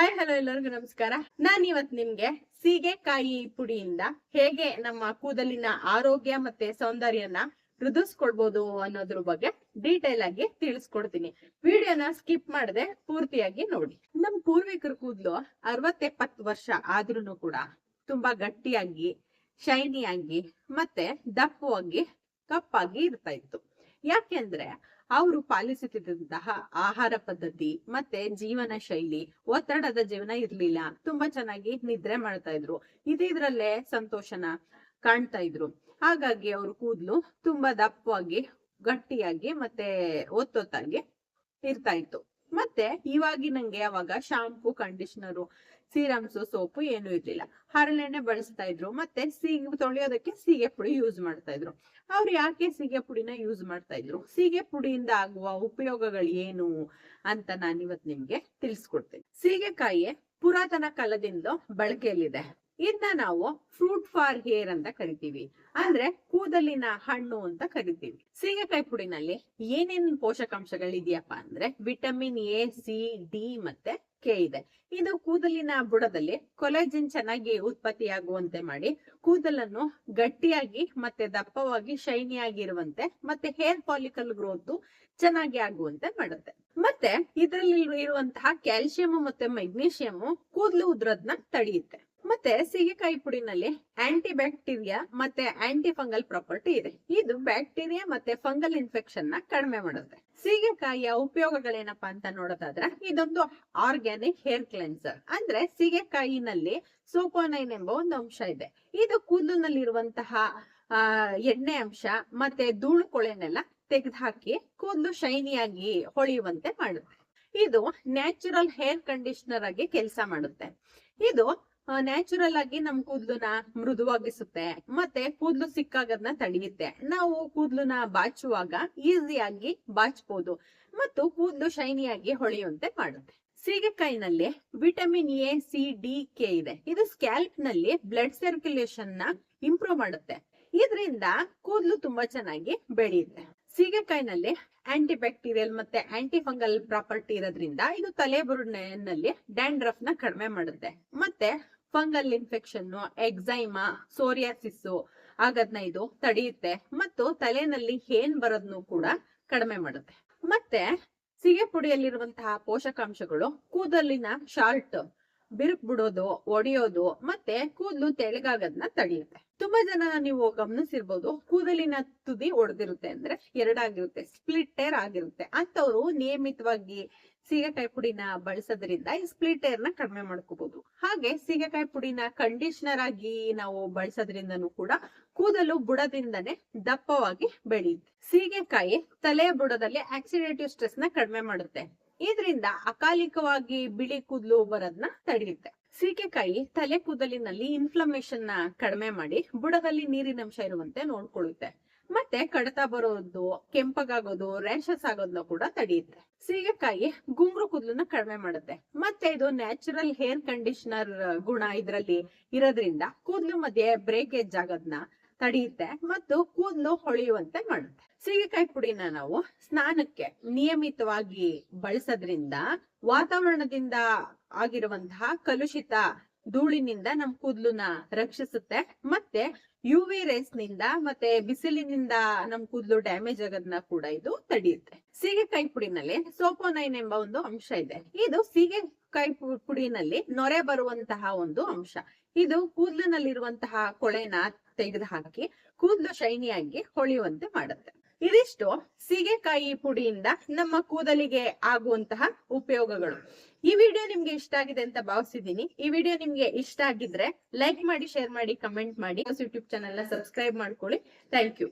Hi hello ಎಲ್ಲರಿಗೂ ನಮಸ್ಕಾರ. ನಾನ್ ಇವತ್ ನಿಮ್ಗೆ ಸೀಗೆಕಾಯಿ ಪುಡಿಯಿಂದ ಹೇಗೆ ನಮ್ಮ ಕೂದಲಿನ ಆರೋಗ್ಯ ಮತ್ತೆ ಸೌಂದರ್ಯನ ವೃದ್ಧಿಸ್ಕೊಳ್ಬಹುದು ಅನ್ನೋದ್ರ ಬಗ್ಗೆ ಡೀಟೇಲ್ ಆಗಿ ತಿಳಿಸ್ಕೊಡ್ತೀನಿ. ವಿಡಿಯೋನ ಸ್ಕಿಪ್ ಮಾಡದೆ ಪೂರ್ತಿಯಾಗಿ ನೋಡಿ. ನಮ್ ಪೂರ್ವಿಕರ ಕೂದಲು ಅರವತ್ತೆಪ್ಪತ್ತು ವರ್ಷ ಆದ್ರೂನು ಕೂಡ ತುಂಬಾ ಗಟ್ಟಿಯಾಗಿ ಶೈನಿಯಾಗಿ ಮತ್ತೆ ದಪ್ಪವಾಗಿ, ಕಪ್ಪಾಗಿ ಇರ್ತಾ ಇತ್ತು. ಯಾಕೆಂದ್ರೆ ಅವರು ಪಾಲಿಸುತ್ತಿದ್ದಂತಹ ಆಹಾರ ಪದ್ಧತಿ ಮತ್ತೆ ಜೀವನ ಶೈಲಿ ಒತ್ತಡದ ಜೀವನ ಇರ್ಲಿಲ್ಲ. ತುಂಬಾ ಚೆನ್ನಾಗಿ ನಿದ್ರೆ ಮಾಡ್ತಾ ಇದ್ರು. ಇದ್ರಲ್ಲೇ ಸಂತೋಷನ ಕಾಣ್ತಾ ಇದ್ರು. ಹಾಗಾಗಿ ಅವ್ರ ಕೂದ್ಲು ತುಂಬಾ ದಪ್ಪವಾಗಿ, ಗಟ್ಟಿಯಾಗಿ ಮತ್ತೆ ಒತ್ತೊತ್ತಾಗಿ ಇರ್ತಾ ಇತ್ತು. ಮತ್ತೆ ಇವಾಗಿನಂಗೆ ಅವಾಗ ಶಾಂಪೂ ಕಂಡೀಷನರು ಸೀರಮ್ಸ್ ಸೋಪು ಏನು ಇರ್ಲಿಲ್ಲ. ಹರಳೆಣ್ಣೆ ಬಳಸ್ತಾ ಇದ್ರು. ಮತ್ತೆ ಸೀಗೆ ತೊಳೆಯೋದಕ್ಕೆ ಸೀಗೆ ಪುಡಿ ಯೂಸ್ ಮಾಡ್ತಾ ಇದ್ರು. ಅವ್ರು ಯಾಕೆ ಸೀಗೆ ಪುಡಿನ ಯೂಸ್ ಮಾಡ್ತಾ ಇದ್ರು? ಸೀಗೆ ಪುಡಿಯಿಂದ ಆಗುವ ಉಪಯೋಗಗಳು ಏನು ಅಂತ ನಾನಿವತ್ ನಿಮ್ಗೆ ತಿಳಿಸ್ಕೊಡ್ತೀನಿ. ಸೀಗೆಕಾಯಿ ಪುರಾತನ ಕಾಲದಿಂದ ಬಳಕೆಯಲ್ಲಿದೆ. ಇದನ್ನ ನಾವು ಫ್ರೂಟ್ ಫಾರ್ ಹೇರ್ ಅಂತ ಕರಿತೀವಿ. ಅಂದ್ರೆ ಕೂದಲಿನ ಹಣ್ಣು ಅಂತ ಕರಿತೀವಿ. ಸೀಗೆಕಾಯಿ ಪುಡಿನಲ್ಲಿ ಏನೇನ್ ಪೋಷಕಾಂಶಗಳಿದೆಯಪ್ಪ ಅಂದ್ರೆ ವಿಟಮಿನ್ ಎ ಸಿ ಡಿ ಮತ್ತೆ ಕೆ ಇದೆ. ಇದು ಕೂದಲಿನ ಬುಡದಲ್ಲಿ ಕೊಲೆಜಿನ್ ಚೆನ್ನಾಗಿ ಉತ್ಪತ್ತಿಯಾಗುವಂತೆ ಮಾಡಿ ಕೂದಲನ್ನು ಗಟ್ಟಿಯಾಗಿ ಮತ್ತೆ ದಪ್ಪವಾಗಿ ಶೈನಿಯಾಗಿ ಇರುವಂತೆ ಮತ್ತೆ ಹೇರ್ ಫಾಲಿಕಲ್ ಗ್ರೋತ್ ಚೆನ್ನಾಗಿ ಆಗುವಂತೆ ಮಾಡುತ್ತೆ. ಮತ್ತೆ ಇದರಲ್ಲಿ ಇರುವಂತಹ ಕ್ಯಾಲ್ಸಿಯಂ ಮತ್ತೆ ಮೆಗ್ನೀಷಿಯಂ ಕೂದಲು ಉದ್ರದ್ನ ತಡೆಯುತ್ತೆ. ಮತ್ತೆ ಸೀಗೆಕಾಯಿ ಪುಡಿನಲ್ಲಿ ಆಂಟಿ ಬ್ಯಾಕ್ಟೀರಿಯಾ ಮತ್ತೆ ಆಂಟಿ ಫಂಗಲ್ ಪ್ರಾಪರ್ಟಿ ಇದೆ. ಇದು ಬ್ಯಾಕ್ಟೀರಿಯಾ ಮತ್ತೆ ಫಂಗಲ್ ಇನ್ಫೆಕ್ಷನ್ನ ಕಡಿಮೆ ಮಾಡುತ್ತೆ. ಸೀಗೆಕಾಯಿಯ ಉಪಯೋಗಗಳೇನಪ್ಪ ಅಂತ ನೋಡೋದಾದ್ರೆ, ಇದೊಂದು ಆರ್ಗ್ಯಾನಿಕ್ ಹೇರ್ ಕ್ಲೆನ್ಸರ್ ಅಂದ್ರೆ ಸೀಗೆಕಾಯಿನಲ್ಲಿ ಸೋಪೋನೈನ್ ಎಂಬ ಒಂದು ಅಂಶ ಇದೆ. ಇದು ಕೂದಲಿನಲ್ಲಿರುವಂತಹ ಎಣ್ಣೆ ಅಂಶ ಮತ್ತೆ ಧೂಳು ಕೊಳೆನೆಲ್ಲ ತೆಗೆದುಹಾಕಿ ಕೂದಲು ಶೈನಿಯಾಗಿ ಹೊಳೆಯುವಂತೆ ಮಾಡುತ್ತೆ. ಇದು ನ್ಯಾಚುರಲ್ ಹೇರ್ ಕಂಡೀಷನರ್ ಆಗಿ ಕೆಲಸ ಮಾಡುತ್ತೆ. ಇದು ನ್ಯಾಚುರಲ್ ಆಗಿ ನಮ್ ಕೂದ್ಲುನ ಮೃದುವಾಗಿಸುತ್ತೆ, ಮತ್ತೆ ಕೂದ್ಲು ಸಿಕ್ಕಾಗದ್ನ ತಡೆಯುತ್ತೆ. ನಾವು ಕೂದ್ಲುನ ಬಾಚುವಾಗ ಈಸಿಯಾಗಿ ಬಾಚ್ಬೋದು, ಮತ್ತು ಕೂದ್ಲು ಶೈನಿಯಾಗಿ ಹೊಳೆಯುವಂತೆ ಮಾಡುತ್ತೆ. ಸೀಗೆಕಾಯಿನಲ್ಲಿ vitamin A C D K ಇದೆ. ಇದು ಸ್ಕ್ಯಾಲ್ಪ್ನಲ್ಲಿ ಬ್ಲಡ್ ಸರ್ಕ್ಯುಲೇಷನ್ನ ಇಂಪ್ರೂವ್ ಮಾಡುತ್ತೆ. ಇದರಿಂದ ಕೂದಲು ತುಂಬಾ ಚೆನ್ನಾಗಿ ಬೆಳೆಯುತ್ತೆ. ಸೀಗೆಕಾಯಿನಲ್ಲಿ ಆಂಟಿ ಬ್ಯಾಕ್ಟೀರಿಯಲ್ ಮತ್ತೆ ಆಂಟಿ ಫಂಗಲ್ ಪ್ರಾಪರ್ಟಿ ಇರೋದ್ರಿಂದ ಇದು ತಲೆಬುರುಡಿನಲ್ಲಿ ಡ್ಯಾಂಡ್ರಫ್ನ ಕಡಿಮೆ ಮಾಡುತ್ತೆ. ಮತ್ತೆ ಫಂಗಲ್ ಇನ್ಫೆಕ್ಷನ್ ಎಕ್ಸೈಮಾ ಸೋರಿಯಾಸಿಸ್ ಆಗದ್ನ ಇದು ತಡೆಯುತ್ತೆ. ಮತ್ತು ತಲೆನಲ್ಲಿ ಹೇನ್ ಬರೋದ್ನು ಕೂಡ ಕಡಿಮೆ ಮಾಡುತ್ತೆ. ಮತ್ತೆ ಸಿಗೆ ಪುಡಿಯಲ್ಲಿರುವಂತಹ ಪೋಷಕಾಂಶಗಳು ಕೂದಲಿನ ಶಾರ್ಟ್ ಬಿರುಕು ಬಿಡೋದು ಒಡೆಯೋದು, ಮತ್ತೆ ಕೂದಲು ತೆಳಗಾಗೋದನ್ನ ತಡೆಯುತ್ತೆ. ತುಂಬಾ ಜನ ನೀವು ಗಮನಿಸಿರ್ಬೋದು, ಕೂದಲಿನ ತುದಿ ಒಡೆದಿರುತ್ತೆ ಅಂದ್ರೆ ಎರಡಾಗಿರುತ್ತೆ ಸ್ಪ್ಲಿಟ್ ಟೇರ್ ಆಗಿರುತ್ತೆ. ಅಂತವ್ರು ನಿಯಮಿತವಾಗಿ ಸೀಗೆಕಾಯಿ ಪುಡಿನ ಬಳಸೋದ್ರಿಂದ ಈ ಸ್ಪ್ಲಿಟ್ ಟೇರ್ನ ಕಡಿಮೆ ಮಾಡ್ಕೋಬಹುದು ಹಾಗೆ ಸೀಗೆಕಾಯಿ ಪುಡಿನ ಕಂಡೀಷನರ್ ಆಗಿ ನಾವು ಬಳಸೋದ್ರಿಂದನೂ ಕೂಡ ಕೂದಲು ಬುಡದಿಂದನೇ ದಪ್ಪವಾಗಿ ಬೆಳೆಯುತ್ತೆ. ಸೀಗೆಕಾಯಿ ತಲೆಯ ಬುಡದಲ್ಲಿ ಆಕ್ಸಿಡೇಟಿವ್ ಸ್ಟ್ರೆಸ್ನ ಕಡಿಮೆ ಮಾಡುತ್ತೆ. ಇದರಿಂದ ಅಕಾಲಿಕವಾಗಿ ಬಿಳಿ ಕೂದಲು ಬರೋದನ್ನ ತಡೆಯುತ್ತೆ ಸೀಕೆಕಾಯಿ ತಲೆ ಕೂದಲಿನಲ್ಲಿ ಇನ್ಫ್ಲಮೇಷನ್ನ ಕಡಿಮೆ ಮಾಡಿ ಬುಡದಲ್ಲಿ ನೀರಿನಂಶ ಇರುವಂತೆ ನೋಡ್ಕೊಳ್ಳುತ್ತೆ. ಮತ್ತೆ ಕಡತ ಬರೋದು, ಕೆಂಪಗಾಗೋದು, ರ್ಯಾಷಸ್ ಆಗೋದನ್ನ ಕೂಡ ತಡೆಯುತ್ತೆ ಸೀಗೆಕಾಯಿ ಗುಂಗ್ರು ಕೂದಲನ್ನ ಕಡಿಮೆ ಮಾಡುತ್ತೆ. ಮತ್ತೆ ಇದು ನ್ಯಾಚುರಲ್ ಹೇರ್ ಕಂಡೀಷನರ್ ಗುಣ ಇದ್ರಲ್ಲಿ ಇರೋದ್ರಿಂದ ಕೂದಲು ಮಧ್ಯೆ ಬ್ರೇಕೇಜ್ ಆಗೋದನ್ನ ತಡೆಯುತ್ತೆ ಮತ್ತು ಕೂದಲು ಹೊಳೆಯುವಂತೆ ಮಾಡುತ್ತೆ. ಸೀಗೆಕಾಯಿ ಪುಡಿನ ನಾವು ಸ್ನಾನಕ್ಕೆ ನಿಯಮಿತವಾಗಿ ಬಳಸೋದ್ರಿಂದ ವಾತಾವರಣದಿಂದ ಆಗಿರುವಂತಹ ಕಲುಷಿತ ಧೂಳಿನಿಂದ ನಮ್ ಕೂದಲನ್ನ ರಕ್ಷಿಸುತ್ತೆ. ಮತ್ತೆ ಯು ವಿ ರೇಸ್ನಿಂದ ಮತ್ತೆ ಬಿಸಿಲಿನಿಂದ ನಮ್ ಕೂದಲು ಡ್ಯಾಮೇಜ್ ಆಗೋದನ್ನ ಕೂಡ ಇದು ತಡೆಯುತ್ತೆ. ಸೀಗೆಕಾಯಿ ಪುಡಿನಲ್ಲಿ ಸೋಪೋನೈನ್ ಎಂಬ ಒಂದು ಅಂಶ ಇದೆ. ಇದು ಸೀಗೆಕಾಯಿ ಪುಡಿನಲ್ಲಿ ನೊರೆ ಬರುವಂತಹ ಒಂದು ಅಂಶ. ಇದು ಕೂದಲಿನಲ್ಲಿರುವಂತಹ ಕೊಳೆನ ತೆಗೆದು ಹಾಕಿ ಕೂದಲು ಶೈನಿಯಾಗಿ ಹೊಳೆಯುವಂತೆ ಮಾಡುತ್ತೆ. ಇದಿಷ್ಟು ಸೀಗೆಕಾಯಿ ಪುಡಿಯಿಂದ ನಮ್ಮ ಕೂದಲಿಗೆ ಆಗುವಂತಹ ಉಪಯೋಗಗಳು. ಈ ವಿಡಿಯೋ ನಿಮ್ಗೆ ಇಷ್ಟ ಆಗಿದೆ ಅಂತ ಭಾವಿಸಿದೀನಿ ಈ ವಿಡಿಯೋ ನಿಮ್ಗೆ ಇಷ್ಟ ಆಗಿದ್ರೆ ಲೈಕ್ ಮಾಡಿ ಶೇರ್ ಮಾಡಿ ಕಮೆಂಟ್ ಮಾಡಿ. ಯೂಟ್ಯೂಬ್ ಚಾನೆಲ್ನ ಸಬ್ಸ್ಕ್ರೈಬ್ ಮಾಡ್ಕೊಳ್ಳಿ. Thank you